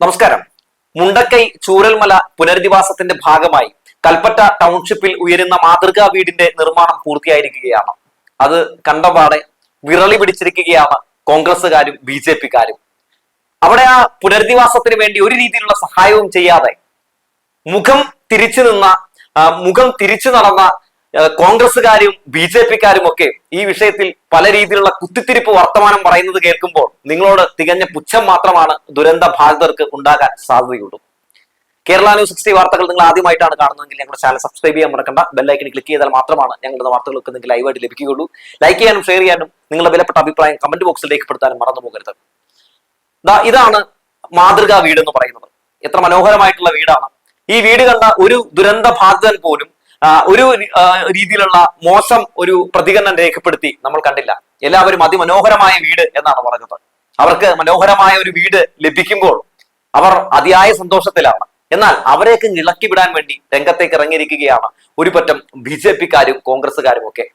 നമസ്കാരം. മുണ്ടക്കൈ ചൂരൽമല പുനരധിവാസത്തിന്റെ ഭാഗമായി കൽപ്പറ്റ ടൗൺഷിപ്പിൽ ഉയരുന്ന മാതൃകാ വീടിന്റെ നിർമ്മാണം പൂർത്തിയായിരിക്കുകയാണ്. അത് കണ്ടപാടെ വിറളി പിടിച്ചിരിക്കുകയാണ് കോൺഗ്രസുകാരും ബി ജെ പിക്കാരും. അവിടെ ആ പുനരധിവാസത്തിന് വേണ്ടി ഒരു രീതിയിലുള്ള സഹായവും ചെയ്യാതെ മുഖം തിരിച്ചു നിന്ന മുഖം തിരിച്ചു നടന്ന ആ, കോൺഗ്രസുകാരും ബി ജെ പിക്കാരും ഒക്കെ ഈ വിഷയത്തിൽ പല രീതിയിലുള്ള കുത്തിത്തിരിപ്പ് വർത്തമാനം പറയുന്നത് കേൾക്കുമ്പോൾ നിങ്ങളോട് തികഞ്ഞ പുച്ഛം മാത്രമാണ് ദുരന്ത ബാധിതർക്ക് ഉണ്ടാകാൻ സാധ്യതയുള്ളൂ കേരള ന്യൂസ് സിക്സ്റ്റി വാർത്തകൾ നിങ്ങൾ ആദ്യമായിട്ടാണ് കാണുന്നതെങ്കിൽ ഞങ്ങളുടെ ചാനൽ സബ്സ്ക്രൈബ് ചെയ്യാൻ മറക്കണ്ട. ബെല്ലൈക്കൺ ക്ലിക്ക് ചെയ്താൽ മാത്രമാണ് ഞങ്ങളുടെ വാർത്തകളൊക്കെ നിങ്ങൾക്ക് ലൈവായിട്ട് ലഭിക്കുകയുള്ളൂ. ലൈക്ക് ചെയ്യാനും ഷെയർ ചെയ്യാനും നിങ്ങളുടെ വിലപ്പെട്ട അഭിപ്രായം കമന്റ് ബോക്സിൽ രേഖപ്പെടുത്താനും മറന്നു പോകരുത്. ഇതാണ് മാതൃകാ വീട് എന്ന് പറയുന്നത്. എത്ര മനോഹരമായിട്ടുള്ള വീടാണ്. ഈ വീട് കണ്ട ഒരു ദുരന്ത ബാധിതൻ പോലും ഒരു രീതിയിലുള്ള മോശം ഒരു പ്രതികരണം രേഖപ്പെടുത്തി നമ്മൾ കണ്ടില്ല. എല്ലാവരും അതിമനോഹരമായ വീട് എന്നാണ് പറഞ്ഞത്. അവർക്ക് മനോഹരമായ ഒരു വീട് ലഭിക്കുമ്പോൾ അവർ അതിയായ സന്തോഷത്തിലാണ്. എന്നാൽ അവരെയൊക്കെ ഇളക്കി വിടാൻ വേണ്ടി രംഗത്തേക്ക് ഇറങ്ങിയിരിക്കുകയാണ് ഒരു പറ്റം ബി ജെ പിക്കാരും കോൺഗ്രസുകാരും ഒക്കെ.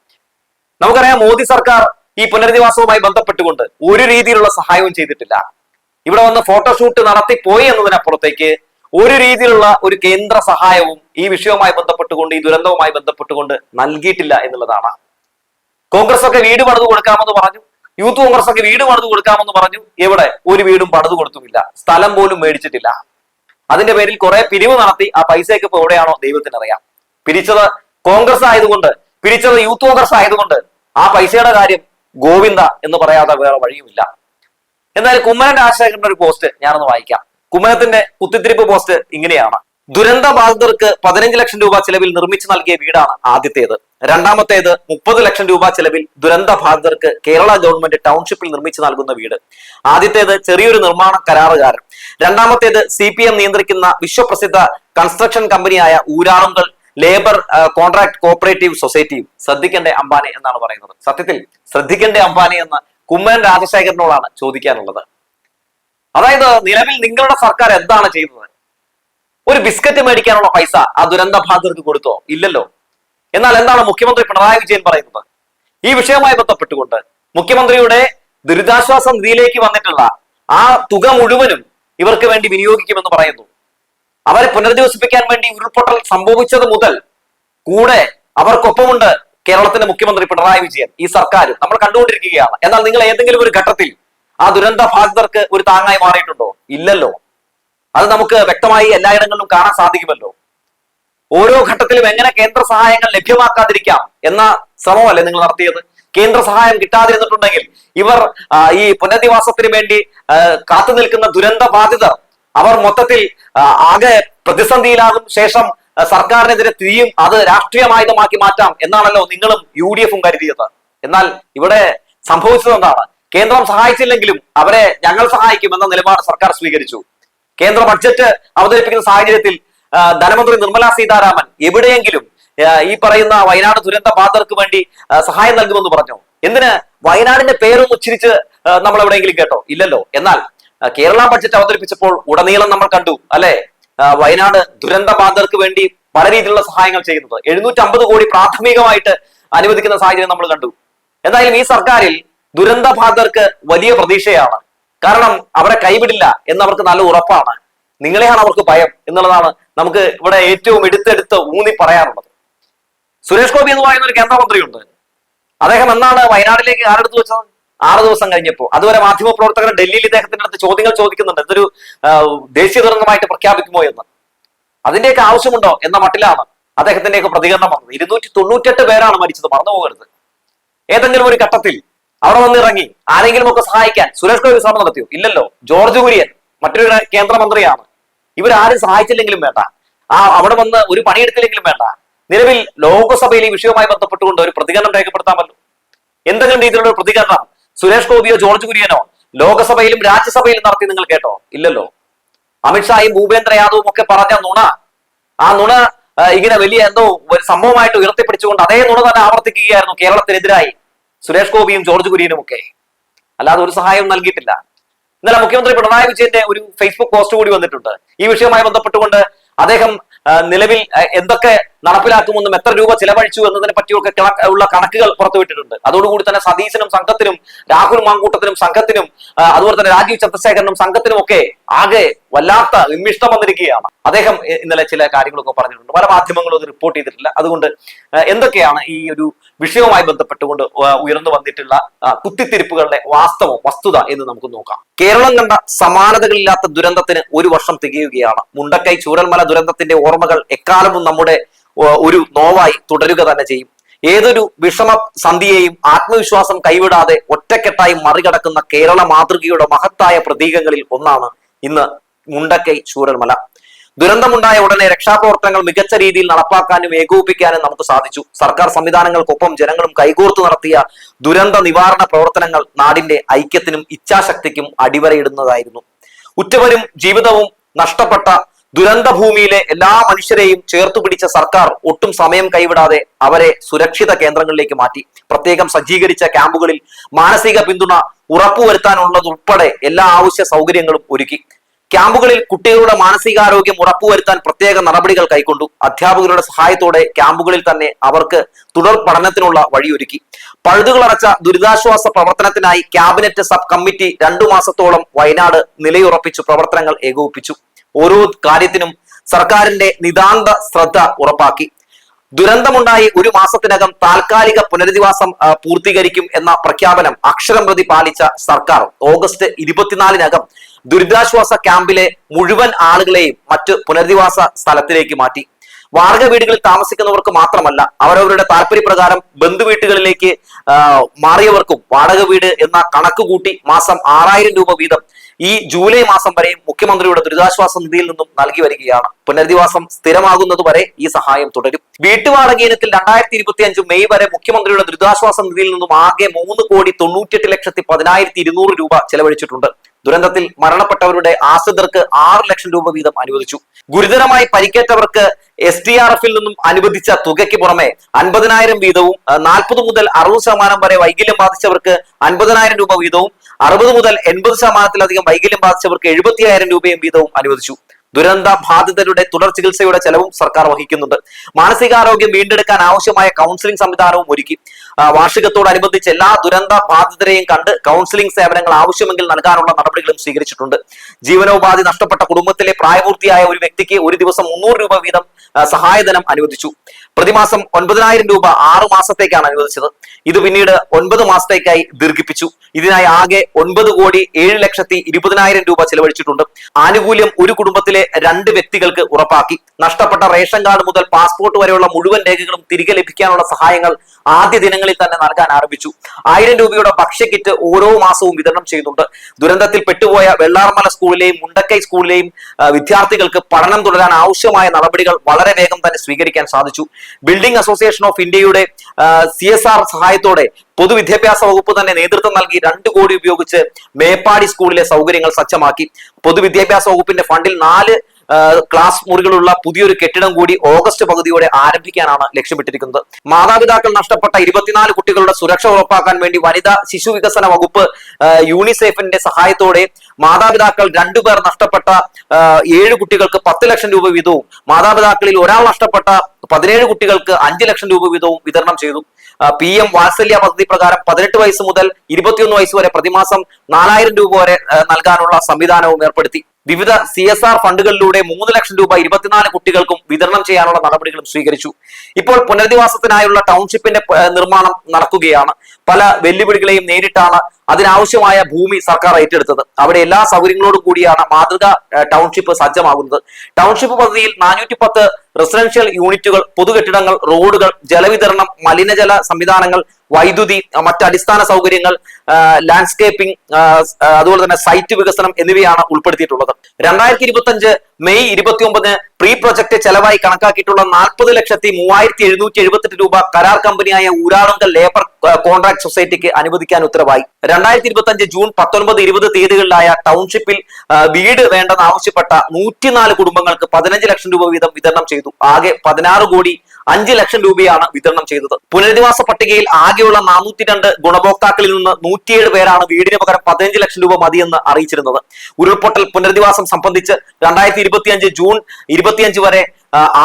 നമുക്കറിയാം മോദി സർക്കാർ ഈ പുനരധിവാസവുമായി ബന്ധപ്പെട്ടുകൊണ്ട് ഒരു രീതിയിലുള്ള സഹായവും ചെയ്തിട്ടില്ല. ഇവിടെ വന്ന് ഫോട്ടോഷൂട്ട് നടത്തി പോയി എന്നതിനപ്പുറത്തേക്ക് ഒരു രീതിയിലുള്ള ഒരു കേന്ദ്ര സഹായവും ഈ വിഷയവുമായി ബന്ധപ്പെട്ടുകൊണ്ട് ഈ ദുരന്തവുമായി ബന്ധപ്പെട്ടുകൊണ്ട് നൽകിയിട്ടില്ല എന്നുള്ളതാണ്. കോൺഗ്രസ് ഒക്കെ വീട് പണിത് കൊടുക്കാമെന്ന് പറഞ്ഞു. യൂത്ത് കോൺഗ്രസ് ഒക്കെ വീട് പണിത് കൊടുക്കാമെന്ന് പറഞ്ഞു. എവിടെ? ഒരു വീടും പണിത് കൊടുത്തുമില്ല. സ്ഥലം പോലും മേടിച്ചിട്ടില്ല. അതിന്റെ പേരിൽ കുറെ പിരിവ് നടത്തി ആ പൈസയൊക്കെ ഇപ്പൊ എവിടെയാണോ ദൈവത്തിന് അറിയാം പിരിച്ചത് കോൺഗ്രസ് ആയതുകൊണ്ട് പിരിച്ചത് യൂത്ത് കോൺഗ്രസ് ആയതുകൊണ്ട് ആ പൈസയുടെ കാര്യം ഗോവിന്ദ എന്ന് പറയാതെ വേറെ വഴിയുമില്ല. എന്നാൽ കുമ്മനന്റെ രാജശേഖരന്റെ ഒരു പോസ്റ്റ് ഞാനൊന്ന് വായിക്കാം. കുമ്മനത്തിന്റെ കുത്തിത്തിരിപ്പ് പോസ്റ്റ് ഇങ്ങനെയാണ്. ദുരന്ത ബാധിതർക്ക് പതിനഞ്ച് ലക്ഷം രൂപ ചെലവിൽ നിർമ്മിച്ചു നൽകിയ വീടാണ് ആദ്യത്തേത്. രണ്ടാമത്തേത് മുപ്പത് ലക്ഷം രൂപ ചെലവിൽ ദുരന്ത ബാധിതർക്ക് കേരള ഗവൺമെന്റ് ടൗൺഷിപ്പിൽ നിർമ്മിച്ചു നൽകുന്ന വീട്. ആദ്യത്തേത് ചെറിയൊരു നിർമ്മാണ കരാറുകാരൻ. രണ്ടാമത്തേത് സി നിയന്ത്രിക്കുന്ന വിശ്വപ്രസിദ്ധ കൺസ്ട്രക്ഷൻ കമ്പനിയായ ഊരാളുങ്കൽ ലേബർ കോൺട്രാക്ട് കോപ്പറേറ്റീവ് സൊസൈറ്റിയും ശ്രദ്ധിക്കേണ്ട അംബാനി എന്നാണ് പറയുന്നത്. സത്യത്തിൽ ശ്രദ്ധിക്കേണ്ട അംബാനി എന്ന് കുമ്മൻ രാജശേഖരനോടാണ് ചോദിക്കാനുള്ളത്. അതായത് നിലവിൽ നിങ്ങളുടെ സർക്കാർ എന്താണ് ചെയ്യുന്നത്? ഒരു ബിസ്ക്കറ്റ് മേടിക്കാനുള്ള പൈസ ആ ദുരന്ത ബാധിതർക്ക് കൊടുത്തോ? ഇല്ലല്ലോ. എന്നാൽ എന്താണ് മുഖ്യമന്ത്രി പിണറായി വിജയൻ പറയുന്നത്? ഈ വിഷയവുമായി ബന്ധപ്പെട്ടുകൊണ്ട് മുഖ്യമന്ത്രിയുടെ ദുരിതാശ്വാസ നിധിയിലേക്ക് വന്നിട്ടുള്ള ആ തുക മുഴുവനും ഇവർക്ക് വേണ്ടി വിനിയോഗിക്കുമെന്ന് പറയുന്നു. അവരെ പുനരധിവസിപ്പിക്കാൻ വേണ്ടി ഉരുൾപൊട്ടൽ സംഭവിച്ചത് മുതൽ കൂടെ അവർക്കൊപ്പമുണ്ട് കേരളത്തിന്റെ മുഖ്യമന്ത്രി പിണറായി വിജയൻ ഈ സർക്കാർ നമ്മൾ കണ്ടുകൊണ്ടിരിക്കുകയാണ്. എന്നാൽ നിങ്ങൾ ഏതെങ്കിലും ഒരു ഘട്ടത്തിൽ ആ ദുരന്ത ബാധിതർക്ക് ഒരു താങ്ങായി മാറിയിട്ടുണ്ടോ? ഇല്ലല്ലോ. അത് നമുക്ക് വ്യക്തമായി എല്ലായിടങ്ങളിലും കാണാൻ സാധിക്കുമല്ലോ. ഓരോ ഘട്ടത്തിലും എങ്ങനെ കേന്ദ്ര സഹായങ്ങൾ ലഭ്യമാക്കാതിരിക്കാം എന്ന ശ്രമമല്ലേ നിങ്ങൾ നടത്തിയത്? കേന്ദ്ര സഹായം കിട്ടാതിരുന്നിട്ടുണ്ടെങ്കിൽ ഇവർ ഈ പുനരധിവാസത്തിന് വേണ്ടി കാത്തു നിൽക്കുന്ന ദുരന്ത ബാധിതർ അവർ മൊത്തത്തിൽ ആകെ പ്രതിസന്ധിയിലാകും ശേഷം സർക്കാരിനെതിരെ തിരിയും അത് രാഷ്ട്രീയമായുധമാക്കി മാറ്റാം എന്നാണല്ലോ നിങ്ങളും യു ഡി എഫും കരുതിയത്. എന്നാൽ ഇവിടെ സംഭവിച്ചത് എന്താണ്? കേന്ദ്രം സഹായിച്ചില്ലെങ്കിലും അവരെ ഞങ്ങൾ സഹായിക്കുമെന്ന നിലപാട് സർക്കാർ സ്വീകരിച്ചു. കേന്ദ്ര ബഡ്ജറ്റ് അവതരിപ്പിക്കുന്ന സാഹചര്യത്തിൽ ധനമന്ത്രി നിർമ്മലാ സീതാരാമൻ എവിടെയെങ്കിലും ഈ പറയുന്ന വയനാട് ദുരന്ത ബാധിതർക്ക് വേണ്ടി സഹായം നൽകുമെന്ന് പറഞ്ഞു. എന്തിന്? വയനാടിന്റെ പേരൊന്ന് ഉച്ചരിച്ച് നമ്മൾ എവിടെയെങ്കിലും കേട്ടോ? ഇല്ലല്ലോ. എന്നാൽ കേരള ബഡ്ജറ്റ് അവതരിപ്പിച്ചപ്പോൾ ഉടനീളം നമ്മൾ കണ്ടു അല്ലെ? വയനാട് ദുരന്ത ബാധിതർക്ക് വേണ്ടി പല രീതിയിലുള്ള സഹായങ്ങൾ ചെയ്യുന്നത്. എഴുന്നൂറ്റമ്പത് കോടി പ്രാഥമികമായിട്ട് അനുവദിക്കുന്ന സാഹചര്യം നമ്മൾ കണ്ടു. എന്തായാലും ഈ സർക്കാരിൽ ദുരന്ത ബാധിതർക്ക് വലിയ പ്രതീക്ഷയാണ്. കാരണം അവരെ കൈവിടില്ല എന്നവർക്ക് നല്ല ഉറപ്പാണ്. നിങ്ങളെയാണ് അവർക്ക് ഭയം എന്നുള്ളതാണ് നമുക്ക് ഇവിടെ ഏറ്റവും എടുത്തെടുത്ത് ഊന്നി പറയാറുള്ളത് സുരേഷ് ഗോപി എന്ന് പറയുന്ന ഒരു കേന്ദ്രമന്ത്രിയുണ്ട്. അദ്ദേഹം എന്നാണ് വയനാട്ടിലേക്ക് ആരെടുത്ത് വെച്ചത്? ആറ് ദിവസം കഴിഞ്ഞപ്പോൾ. അതുവരെ മാധ്യമ പ്രവർത്തകർ ഡൽഹിയിൽ ഇദ്ദേഹത്തിന്റെ അടുത്ത് ചോദ്യങ്ങൾ ചോദിക്കുന്നുണ്ട്. ഇതൊരു ദേശീയ ദുരന്തമായിട്ട് പ്രഖ്യാപിക്കുമോ എന്ന്. അതിന്റെയൊക്കെ ആവശ്യമുണ്ടോ എന്ന മട്ടിലാണ് അദ്ദേഹത്തിന്റെയൊക്കെ പ്രതികരണം വന്നത്. ഇരുന്നൂറ്റി തൊണ്ണൂറ്റെട്ട് പേരാണ് മരിച്ചത്. മറന്നു പോകരുത് ഏതെങ്കിലും ഒരു ഘട്ടത്തിൽ അവിടെ വന്ന് ഇറങ്ങി. ആരെങ്കിലും ഒക്കെ സഹായിക്കാൻ. സുരേഷ് ഗോപി ശ്രമം നടത്തിയോ ഇല്ലല്ലോ. ജോർജ് കുര്യൻ മറ്റൊരു കേന്ദ്രമന്ത്രിയാണ്. ഇവരാരും സഹായിച്ചില്ലെങ്കിലും വേണ്ട. ആ അവിടെ വന്ന് ഒരു പണിയെടുത്തില്ലെങ്കിലും വേണ്ട. നിലവിൽ ലോകസഭയിൽ ഈ വിഷയവുമായി ബന്ധപ്പെട്ടുകൊണ്ട് ഒരു പ്രതികരണം രേഖപ്പെടുത്താമല്ലോ. എന്തെങ്കിലും രീതിയിലുള്ള ഒരു പ്രതികരണം സുരേഷ് ഗോപിയോ ജോർജ് കുര്യനോ ലോകസഭയിലും രാജ്യസഭയിലും നടത്തി നിങ്ങൾ കേട്ടോ? ഇല്ലല്ലോ. അമിത്ഷായും ഭൂപേന്ദ്ര യാദവും ഒക്കെ പറഞ്ഞ നുണ ആ നുണ ഇങ്ങനെ വലിയ എന്തോ ഒരു സംഭവമായിട്ട് ഉയർത്തിപ്പിടിച്ചുകൊണ്ട് അതേ നുണ തന്നെ ആവർത്തിക്കുകയായിരുന്നു കേരളത്തിനെതിരായി. സുരേഷ് ഗോപിയും ജോർജ് കുര്യനും ഒക്കെ. അല്ലാതെ ഒരു സഹായവും നൽകിയിട്ടില്ല. ഇന്നലെ മുഖ്യമന്ത്രി പിണറായി വിജയന്റെ ഒരു ഫേസ്ബുക്ക് പോസ്റ്റ് കൂടി വന്നിട്ടുണ്ട്. ഈ വിഷയവുമായി ബന്ധപ്പെട്ടുകൊണ്ട് അദ്ദേഹം നിലവിൽ എന്തൊക്കെ നടപ്പിലാക്കുമെന്നും എത്ര രൂപ ചിലവഴിച്ചു എന്നതിനെ പറ്റിയൊക്കെ ഉള്ള കണക്കുകൾ പുറത്തുവിട്ടിട്ടുണ്ട്. അതോടുകൂടി തന്നെ സതീശനും സംഘത്തിനും രാഹുൽ മാങ്കൂട്ടത്തിനും സംഘത്തിനും അതുപോലെ തന്നെ രാജീവ് ചന്ദ്രശേഖരനും സംഘത്തിനും ഒക്കെ ആകെ വല്ലാത്ത വിമ്മിഷ്ടം വന്നിരിക്കുകയാണ്. അദ്ദേഹം ഇന്നലെ ചില കാര്യങ്ങളൊക്കെ പറഞ്ഞിട്ടുണ്ട്. പല മാധ്യമങ്ങളും അത് റിപ്പോർട്ട് ചെയ്തിട്ടില്ല. അതുകൊണ്ട് എന്തൊക്കെയാണ് ഈ ഒരു വിഷയവുമായി ബന്ധപ്പെട്ടുകൊണ്ട് ഉയർന്നു വന്നിട്ടുള്ള കുത്തിത്തിരിപ്പുകളുടെ വാസ്തവം വസ്തുത എന്ന് നമുക്ക് നോക്കാം. കേരളം കണ്ട സമാനതകളില്ലാത്ത ദുരന്തത്തിന് ഒരു വർഷം തികയുകയാണ്. മുണ്ടക്കൈ ചൂരൽമല ദുരന്തത്തിന്റെ ഓർമ്മകൾ എക്കാലവും നമ്മുടെ ഒരു നോവായി തുടരുക തന്നെ ചെയ്യും. ഏതൊരു വിഷമ സന്ധിയെയും ആത്മവിശ്വാസം കൈവിടാതെ ഒറ്റക്കെട്ടായി മറികടക്കുന്ന കേരള മാതൃകയുടെ മഹത്തായ പ്രതീകങ്ങളിൽ ഒന്നാണ് ഇന്ന് മുണ്ടക്കൈ ചൂരന്മല ദുരന്തമുണ്ടായ ഉടനെ രക്ഷാപ്രവർത്തനങ്ങൾ മികച്ച രീതിയിൽ നടപ്പാക്കാനും ഏകോപിപ്പിക്കാനും നമുക്ക് സാധിച്ചു. സർക്കാർ സംവിധാനങ്ങൾക്കൊപ്പം ജനങ്ങളും കൈകോർത്ത് നടത്തിയ ദുരന്ത നിവാരണ പ്രവർത്തനങ്ങൾ നാടിന്റെ ഐക്യത്തിനും ഇച്ഛാശക്തിക്കും അടിവരയിടുന്നതായിരുന്നു. ഉറ്റവരും ജീവിതവും നഷ്ടപ്പെട്ട ദുരന്ത ഭൂമിയിലെ എല്ലാ മനുഷ്യരെയും ചേർത്തു പിടിച്ച സർക്കാർ ഒട്ടും സമയം കൈവിടാതെ അവരെ സുരക്ഷിത കേന്ദ്രങ്ങളിലേക്ക് മാറ്റി. പ്രത്യേകം സജ്ജീകരിച്ച ക്യാമ്പുകളിൽ മാനസിക പിന്തുണ ഉറപ്പുവരുത്താനുള്ളതുൾപ്പെടെ എല്ലാ ആവശ്യ സൗകര്യങ്ങളും ഒരുക്കി. ക്യാമ്പുകളിൽ കുട്ടികളുടെ മാനസികാരോഗ്യം ഉറപ്പുവരുത്താൻ പ്രത്യേക നടപടികൾ കൈക്കൊണ്ടു. അധ്യാപകരുടെ സഹായത്തോടെ ക്യാമ്പുകളിൽ തന്നെ അവർക്ക് തുടർ പഠനത്തിനുള്ള വഴിയൊരുക്കി. പഴുതുകളടച്ച ദുരിതാശ്വാസ പ്രവർത്തനത്തിനായി ക്യാബിനറ്റ് സബ് കമ്മിറ്റി രണ്ടു മാസത്തോളം വയനാട് നിലയുറപ്പിച്ചു പ്രവർത്തനങ്ങൾ ഏകോപിപ്പിച്ചു. ഓരോ കാര്യത്തിനും സർക്കാരിന്റെ നിതാന്ത ശ്രദ്ധ ഉറപ്പാക്കി. ദുരന്തമുണ്ടായി ഒരു മാസത്തിനകം താൽക്കാലിക പുനരധിവാസം പൂർത്തീകരിക്കും എന്ന പ്രഖ്യാപനം അക്ഷരം പ്രതി പാലിച്ച സർക്കാർ ഓഗസ്റ്റ് ഇരുപത്തിനാലിനകം ദുരിതാശ്വാസ ക്യാമ്പിലെ മുഴുവൻ ആളുകളെയും മറ്റ് പുനരധിവാസ സ്ഥലത്തിലേക്ക് മാറ്റി. വാർഗ വീടുകളിൽ താമസിക്കുന്നവർക്ക് മാത്രമല്ല അവരവരുടെ താല്പര്യപ്രകാരം ബന്ധുവീട്ടുകളിലേക്ക് മാറിയവർക്കും വാടക വീട് എന്ന കണക്ക് കൂട്ടി മാസം ആറായിരം രൂപ വീതം ഈ ജൂലൈ മാസം വരെയും മുഖ്യമന്ത്രിയുടെ ദുരിതാശ്വാസ നിധിയിൽ നിന്നും നൽകി വരികയാണ്. പുനരധിവാസം സ്ഥിരമാകുന്നത് വരെ ഈ സഹായം തുടരും. വീട്ടുവാടക ഇനത്തിൽ രണ്ടായിരത്തി ഇരുപത്തി അഞ്ച് മെയ് വരെ മുഖ്യമന്ത്രിയുടെ ദുരിതാശ്വാസ നിധിയിൽ നിന്നും ആകെ മൂന്ന് കോടി തൊണ്ണൂറ്റെട്ട് ലക്ഷത്തി പതിനായിരത്തി ഇരുന്നൂറ് രൂപ ചെലവഴിച്ചിട്ടുണ്ട്. ദുരന്തത്തിൽ മരണപ്പെട്ടവരുടെ ആശ്രിതർക്ക് ആറ് ലക്ഷം രൂപ വീതം അനുവദിച്ചു. ഗുരുതരമായി പരിക്കേറ്റവർക്ക് എസ് ഡി ആർ എഫിൽ നിന്നും അനുവദിച്ച തുകയ്ക്ക് പുറമെ അൻപതിനായിരം വീതവും നാൽപ്പത് മുതൽ അറുപത് ശതമാനം വരെ വൈകല്യം ബാധിച്ചവർക്ക് അൻപതിനായിരം രൂപ വീതവും അറുപത് മുതൽ എൺപത് ശതമാനത്തിലധികം വൈകല്യം ബാധിച്ചവർക്ക് എഴുപത്തിയായിരം രൂപയും വീതവും അനുവദിച്ചു. ദുരന്ത ബാധിതരുടെ തുടർ ചികിത്സയുടെ ചെലവും സർക്കാർ വഹിക്കുന്നുണ്ട്. മാനസികാരോഗ്യം വീണ്ടെടുക്കാൻ ആവശ്യമായ കൗൺസിലിംഗ് സംവിധാനവും ഒരുക്കി. വാർഷികത്തോടനുബന്ധിച്ച് എല്ലാ ദുരന്ത ബാധിതരെയും കണ്ട് കൗൺസിലിംഗ് സേവനങ്ങൾ ആവശ്യമെങ്കിൽ നൽകാനുള്ള നടപടികളും സ്വീകരിച്ചിട്ടുണ്ട്. ജീവനോപാധി നഷ്ടപ്പെട്ട കുടുംബത്തിലെ പ്രായപൂർത്തിയായ ഒരു വ്യക്തിക്ക് ഒരു ദിവസം മുന്നൂറ് രൂപ വീതം സഹായധനം അനുവദിച്ചു. പ്രതിമാസം ഒൻപതിനായിരം രൂപ ആറു മാസത്തേക്കാണ് അനുവദിച്ചത്. ഇത് പിന്നീട് ഒൻപത് മാസത്തേക്കായി ദീർഘിപ്പിച്ചു. ഇതിനായി ആകെ ഒൻപത് കോടി ഏഴ് ലക്ഷത്തി ഇരുപതിനായിരം രൂപ ചെലവഴിച്ചിട്ടുണ്ട്. ആനുകൂല്യം ഒരു കുടുംബത്തിലെ രണ്ട് വ്യക്തികൾക്ക് ഉറപ്പാക്കി. നഷ്ടപ്പെട്ട റേഷൻ കാർഡ് മുതൽ പാസ്പോർട്ട് വരെയുള്ള മുഴുവൻ രേഖകളും തിരികെ ലഭിക്കാനുള്ള സഹായങ്ങൾ ആദ്യ ദിനങ്ങളിൽ തന്നെ നൽകാൻ ആരംഭിച്ചു. ആയിരം രൂപയുടെ ഭക്ഷ്യക്കിറ്റ് ഓരോ മാസവും വിതരണം ചെയ്യുന്നുണ്ട്. ദുരന്തത്തിൽ പെട്ടുപോയ വെള്ളാർമല സ്കൂളിലെയും മുണ്ടക്കൈ സ്കൂളിലെയും വിദ്യാർത്ഥികൾക്ക് പഠനം തുടരാൻ ആവശ്യമായ നടപടികൾ വളരെ വേഗം തന്നെ സ്വീകരിക്കാൻ സാധിച്ചു. ബിൽഡിംഗ് അസോസിയേഷൻ ഓഫ് ഇന്ത്യയുടെ സി എസ് ആർ സഹായത്തോടെ പൊതുവിദ്യാഭ്യാസ വകുപ്പ് തന്നെ നേതൃത്വം നൽകി രണ്ട് കോടി ഉപയോഗിച്ച് മേപ്പാടി സ്കൂളിലെ സൗകര്യങ്ങൾ സജ്ജമാക്കി. പൊതുവിദ്യാഭ്യാസ വകുപ്പിന്റെ ഫണ്ടിൽ നാല് ക്ലാസ് മുറികളുള്ള പുതിയൊരു കെട്ടിടം കൂടി ഓഗസ്റ്റ് പകുതിയോടെ ആരംഭിക്കാനാണ് ലക്ഷ്യമിട്ടിരിക്കുന്നത്. മാതാപിതാക്കൾ നഷ്ടപ്പെട്ട ഇരുപത്തിനാല് കുട്ടികളുടെ സുരക്ഷ ഉറപ്പാക്കാൻ വേണ്ടി വനിതാ ശിശു വികസന വകുപ്പ് യൂണിസെഫിന്റെ സഹായത്തോടെ മാതാപിതാക്കൾ രണ്ടുപേർ നഷ്ടപ്പെട്ട ഏഴ് കുട്ടികൾക്ക് പത്ത് ലക്ഷം രൂപ വീതവും മാതാപിതാക്കളിൽ ഒരാൾ നഷ്ടപ്പെട്ട പതിനേഴ് കുട്ടികൾക്ക് അഞ്ച് ലക്ഷം രൂപ വീതവും വിതരണം ചെയ്തു. പി എം വാത്സല്യ പദ്ധതി പ്രകാരം പതിനെട്ട് വയസ്സ് മുതൽ ഇരുപത്തിയൊന്ന് വയസ്സ് വരെ പ്രതിമാസം നാലായിരം രൂപ വരെ നൽകാനുള്ള സംവിധാനവും ഏർപ്പെടുത്തി. വിവിധ സി എസ് ആർ ഫണ്ടുകളിലൂടെ മൂന്ന് ലക്ഷം രൂപ ഇരുപത്തിനാല് കുട്ടികൾക്കും വിതരണം ചെയ്യാനുള്ള നടപടികളും സ്വീകരിച്ചു. ഇപ്പോൾ പുനരധിവാസത്തിനായുള്ള ടൗൺഷിപ്പിന്റെ നിർമ്മാണം നടക്കുകയാണ്. പല വെല്ലുവിളികളെയും നേരിട്ടാണ് അതിനാവശ്യമായ ഭൂമി സർക്കാർ ഏറ്റെടുത്തത്. അവിടെ എല്ലാ സൗകര്യങ്ങളോടും കൂടിയാണ് മാതൃക ടൗൺഷിപ്പ് സജ്ജമാകുന്നത്. ടൗൺഷിപ്പ് പദ്ധതിയിൽ നാനൂറ്റി പത്ത് റെസിഡൻഷ്യൽ യൂണിറ്റുകൾ പൊതുകെട്ടിടങ്ങൾ റോഡുകൾ ജലവിതരണം മലിനജല സംവിധാനങ്ങൾ വൈദ്യുതി മറ്റ് അടിസ്ഥാന സൗകര്യങ്ങൾ ലാൻഡ്സ്കേപ്പിംഗ് അതുപോലെ തന്നെ സൈറ്റ് വികസനം എന്നിവയാണ് ഉൾപ്പെടുത്തിയിട്ടുള്ളത്. രണ്ടായിരത്തി ഇരുപത്തി മെയ് ഇരുപത്തി ഒമ്പതിന് പ്രീ പ്രൊജക്ട് ചെലവായി കണക്കാക്കിയിട്ടുള്ള നാൽപ്പത് ലക്ഷത്തി മൂവായിരത്തി എഴുന്നൂറ്റി എഴുപത്തെട്ട് രൂപ കരാർ കമ്പനിയായ ഊരാളുങ്കൽ ലേബർ കോൺട്രാക്ട് സൊസൈറ്റിക്ക് അനുവദിക്കാൻ ഉത്തരവായി. രണ്ടായിരത്തി ഇരുപത്തി അഞ്ച് ജൂൺ പത്തൊൻപത് ഇരുപത് തീയതികളിലായ ടൗൺഷിപ്പിൽ വീട് വേണ്ടെന്ന് ആവശ്യപ്പെട്ട നൂറ്റിനാല് കുടുംബങ്ങൾക്ക് പതിനഞ്ച് ലക്ഷം രൂപ വീതം വിതരണം ചെയ്തു. ആകെ പതിനാറ് കോടി അഞ്ച് ലക്ഷം രൂപയാണ് വിതരണം ചെയ്തത്. പുനരധിവാസ പട്ടികയിൽ ആകെയുള്ള നാനൂറ്റി രണ്ട് ഗുണഭോക്താക്കളിൽ നിന്ന് നൂറ്റിയേഴ് പേരാണ് വീടിന് പകരം പതിനഞ്ച് ലക്ഷം രൂപ മതിയെന്ന് അറിയിച്ചിരുന്നത്. ഉരുൾപൊട്ടൽ പുനരധിവാസം സംബന്ധിച്ച് രണ്ടായിരത്തി ഇരുപത്തിയഞ്ച് ജൂൺ ഇരുപത്തിയഞ്ച് വരെ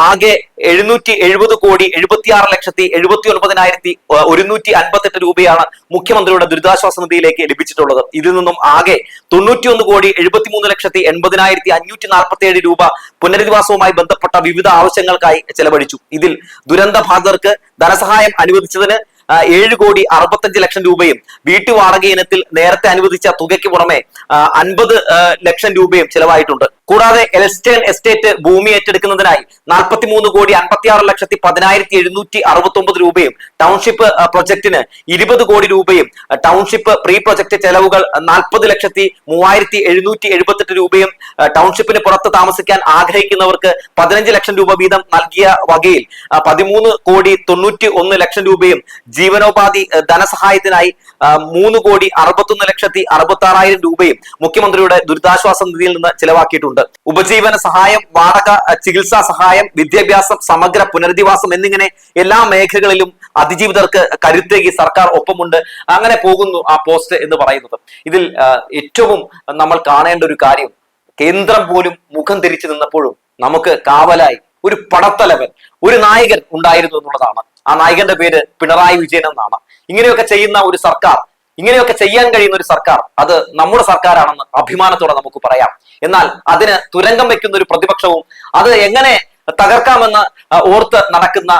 ആകെ എഴുന്നൂറ്റി എഴുപത് കോടി എഴുപത്തിയാറ് ലക്ഷത്തി എഴുപത്തി ഒൻപതിനായിരത്തി ഒരുന്നൂറ്റി അൻപത്തെട്ട് രൂപയാണ് മുഖ്യമന്ത്രിയുടെ ദുരിതാശ്വാസ നിധിയിലേക്ക് ലഭിച്ചിട്ടുള്ളത്. ഇതിൽ നിന്നും ആകെ തൊണ്ണൂറ്റിയൊന്ന് കോടി എഴുപത്തിമൂന്ന് ലക്ഷത്തി എൺപതിനായിരത്തി അഞ്ഞൂറ്റി നാൽപ്പത്തി ഏഴ് രൂപ പുനരധിവാസവുമായി ബന്ധപ്പെട്ട വിവിധ ആവശ്യങ്ങൾക്കായി ചെലവഴിച്ചു. ഇതിൽ ദുരന്ത ബാധിതർക്ക് ധനസഹായം അനുവദിച്ചതിന് ഏഴ് കോടി അറുപത്തഞ്ച് ലക്ഷം രൂപയും വീട്ടുവാടക ഇനത്തിൽ നേരത്തെ അനുവദിച്ച തുകയ്ക്ക് പുറമെ അൻപത് ലക്ഷം രൂപയും ചെലവായിട്ടുണ്ട്. കൂടാതെ എൽസ്റ്റേൺ എസ്റ്റേറ്റ് ഭൂമി ഏറ്റെടുക്കുന്നതിനായി നാൽപ്പത്തിമൂന്ന് കോടി അൻപത്തിയാറ് ലക്ഷത്തി പതിനായിരത്തി എഴുന്നൂറ്റി അറുപത്തി ഒമ്പത് രൂപയും ടൗൺഷിപ്പ് പ്രൊജക്ടിന് ഇരുപത് കോടി രൂപയും ടൗൺഷിപ്പ് പ്രീ പ്രൊജക്ട് ചെലവുകൾ നാൽപ്പത് ലക്ഷത്തി മൂവായിരത്തി എഴുന്നൂറ്റി എഴുപത്തെട്ട് രൂപയും ടൗൺഷിപ്പിന് പുറത്ത് താമസിക്കാൻ ആഗ്രഹിക്കുന്നവർക്ക് പതിനഞ്ച് ലക്ഷം രൂപ വീതം നൽകിയ വകയിൽ പതിമൂന്ന് കോടി തൊണ്ണൂറ്റി ഒന്ന് ലക്ഷം രൂപയും ജീവനോപാധി ധനസഹായത്തിനായി മൂന്ന് കോടി അറുപത്തൊന്ന് ലക്ഷത്തി അറുപത്തി ആറായിരം രൂപയും മുഖ്യമന്ത്രിയുടെ ദുരിതാശ്വാസ നിധിയിൽ നിന്ന് ചെലവാക്കിയിട്ടുണ്ട്. ഉപജീവന സഹായം വാടക ചികിത്സാ സഹായം വിദ്യാഭ്യാസം സമഗ്ര പുനരധിവാസം എന്നിങ്ങനെ എല്ലാ മേഖലകളിലും അതിജീവിതർക്ക് കരുത്തേകി സർക്കാർ ഒപ്പമുണ്ട്. അങ്ങനെ പോകുന്നു ആ പോസ്റ്റ് എന്ന് പറയുന്നത്. ഇതിൽ ഏറ്റവും നമ്മൾ കാണേണ്ട ഒരു കാര്യം കേന്ദ്രം പോലും മുഖം തിരിച്ചു നിന്നപ്പോഴും നമുക്ക് കാവലായി ഒരു പടത്തലവൻ ഒരു നായകൻ ഉണ്ടായിരുന്നു എന്നുള്ളതാണ്. ആ നായകന്റെ പേര് പിണറായി വിജയൻ എന്നാണ്. ഇങ്ങനെയൊക്കെ ചെയ്യുന്ന ഒരു സർക്കാർ ഇങ്ങനെയൊക്കെ ചെയ്യാൻ കഴിയുന്ന ഒരു സർക്കാർ അത് നമ്മുടെ സർക്കാരാണെന്ന് അഭിമാനത്തോടെ നമുക്ക് പറയാം. എന്നാൽ അതിന് തുരങ്കം വെക്കുന്ന ഒരു പ്രതിപക്ഷവും അത് എങ്ങനെ തകർക്കാമെന്ന് ഓർത്ത് നടക്കുന്ന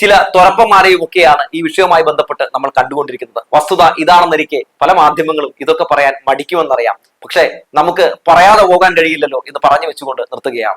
ചില തുറപ്പന്മാരെയും ഒക്കെയാണ് ഈ വിഷയവുമായി ബന്ധപ്പെട്ട് നമ്മൾ കണ്ടുകൊണ്ടിരിക്കുന്നത്. വസ്തുത ഇതാണെന്നിരിക്കെ പല മാധ്യമങ്ങളും ഇതൊക്കെ പറയാൻ മടിക്കുമെന്നറിയാം. പക്ഷേ നമുക്ക് പറയാതെ പോകാൻ കഴിയില്ലല്ലോ എന്ന് പറഞ്ഞു വെച്ചുകൊണ്ട് നിർത്തുകയാണ്.